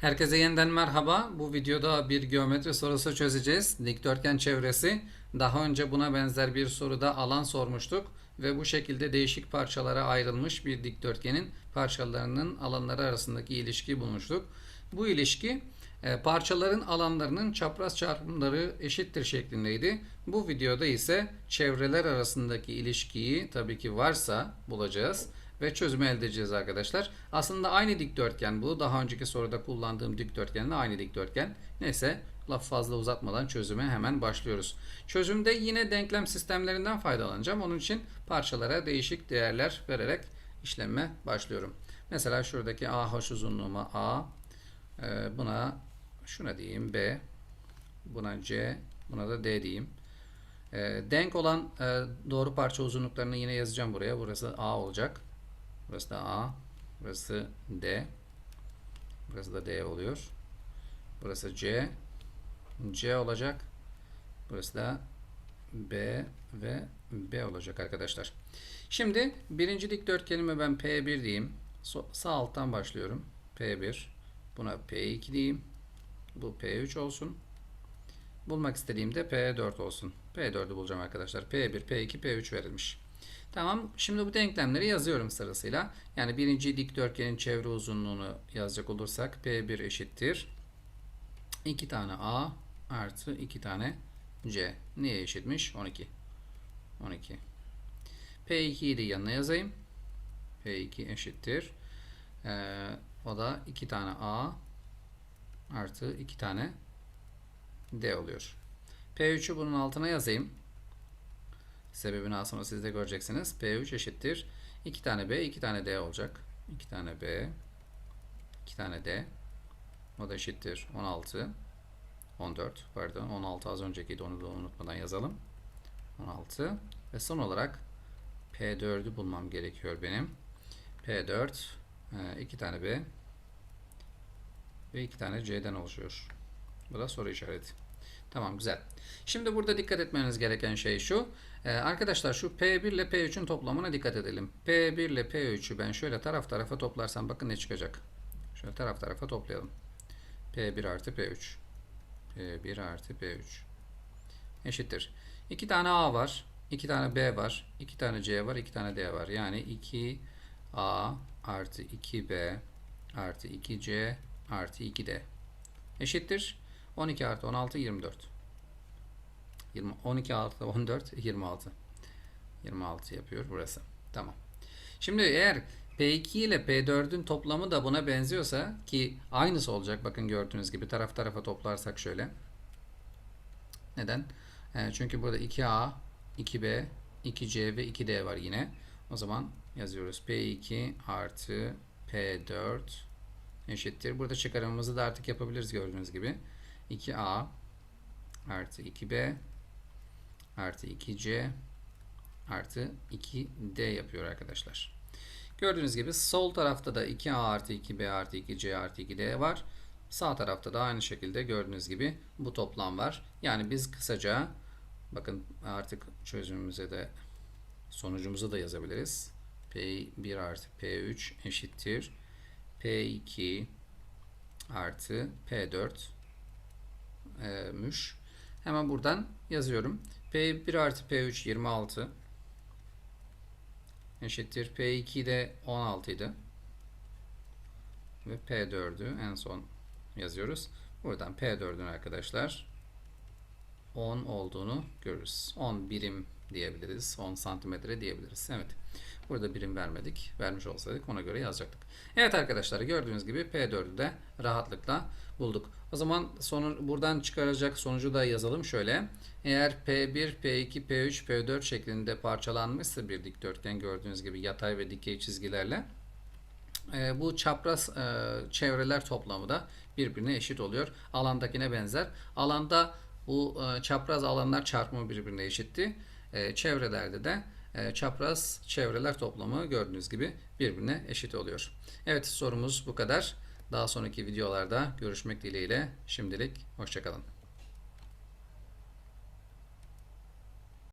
Herkese yeniden merhaba. Bu videoda bir geometri sorusu çözeceğiz. Dikdörtgen çevresi. Daha önce buna benzer bir soruda alan sormuştuk ve bu şekilde değişik parçalara ayrılmış bir dikdörtgenin parçalarının alanları arasındaki ilişkiyi bulmuştuk. Bu ilişki e, parçaların alanlarının çapraz çarpımları eşittir şeklindeydi. Bu videoda ise çevreler arasındaki ilişkiyi tabii ki varsa bulacağız ve çözümü elde edeceğiz arkadaşlar. Aslında aynı dikdörtgen bu. Daha önceki soruda kullandığım dikdörtgenle aynı dikdörtgen. Neyse laf fazla uzatmadan çözüme hemen başlıyoruz. Çözümde yine denklem sistemlerinden faydalanacağım. Onun için parçalara değişik değerler vererek işleme başlıyorum. Mesela şuradaki AH uzunluğuma A, e, buna şuna diyeyim B, buna C, buna da D diyeyim. E, denk olan e, doğru parça uzunluklarını yine yazacağım buraya. Burası A olacak. Burası da A. Burası D. Burası da D oluyor. Burası C. C olacak. Burası da B ve B olacak arkadaşlar. Şimdi birinci dikdörtgenime ben P1 diyeyim. Sağ alttan başlıyorum. P1. Buna P2 diyeyim. Bu P3 olsun. Bulmak istediğimde P4 olsun. P4'ü bulacağım arkadaşlar. P1, P2, P3 verilmiş. Tamam. Şimdi bu denklemleri yazıyorum sırasıyla. Yani birinci dikdörtgenin çevre uzunluğunu yazacak olursak P1 eşittir. 2 tane A artı 2 tane C. Neye eşitmiş? 12. 12. P2'yi de yanına yazayım. P2 eşittir. Ee, o da 2 tane A artı 2 tane D oluyor. P3'ü bunun altına yazayım. Sebebini az sonra siz de göreceksiniz. P3 eşittir. 2 tane B, 2 tane D olacak. 2 tane B, 2 tane D. O da eşittir 16. 14 pardon 16 az öncekiydi onu da unutmadan yazalım. 16 ve son olarak P4'ü bulmam gerekiyor benim. P4 2 tane B ve 2 tane C'den oluşuyor. Bu da soru işareti. Tamam güzel. Şimdi burada dikkat etmeniz gereken şey şu. Ee, arkadaşlar şu P1 ile P3'ün toplamına dikkat edelim. P1 ile P3'ü ben şöyle taraf tarafa toplarsam bakın ne çıkacak. Şöyle taraf tarafa toplayalım. P1 artı P3. P1 artı P3. Eşittir. 2 tane A var. 2 tane B var. 2 tane C var. 2 tane D var. Yani 2A artı 2B artı 2C artı 2D. Eşittir. 12 artı 16 24. 20, 12 artı 14 26. 26 yapıyor burası. Tamam. Şimdi eğer P2 ile P4'ün toplamı da buna benziyorsa ki aynısı olacak. Bakın gördüğünüz gibi taraf tarafa toplarsak şöyle. Neden? E, çünkü burada 2A, 2B, 2C ve 2D var yine. O zaman yazıyoruz. P2 artı P4 eşittir. Burada çıkarımımızı da artık yapabiliriz gördüğünüz gibi. 2A artı 2B artı 2C artı 2D yapıyor arkadaşlar. Gördüğünüz gibi sol tarafta da 2A artı 2B artı 2C artı 2D var. Sağ tarafta da aynı şekilde gördüğünüz gibi bu toplam var. Yani biz kısaca bakın artık çözümümüze de sonucumuzu da yazabiliriz. P1 artı P3 eşittir. P2 artı P4 e, müş. Hemen buradan yazıyorum. P1 artı P3 26 eşittir. P2 de 16 idi. Ve P4'ü en son yazıyoruz. Buradan P4'ün arkadaşlar 10 olduğunu görürüz. 10 birim diyebiliriz. 10 santimetre diyebiliriz. Evet. Burada birim vermedik. Vermiş olsaydık ona göre yazacaktık. Evet arkadaşlar gördüğünüz gibi P4'ü de rahatlıkla bulduk. O zaman sonu, buradan çıkaracak sonucu da yazalım şöyle. Eğer P1, P2, P3, P4 şeklinde parçalanmışsa bir dikdörtgen gördüğünüz gibi yatay ve dikey çizgilerle e, bu çapraz e, çevreler toplamı da birbirine eşit oluyor. Alandakine benzer. Alanda bu e, çapraz alanlar çarpımı birbirine eşitti. E, çevrelerde de e, çapraz çevreler toplamı gördüğünüz gibi birbirine eşit oluyor. Evet sorumuz bu kadar. Daha sonraki videolarda görüşmek dileğiyle şimdilik hoşçakalın.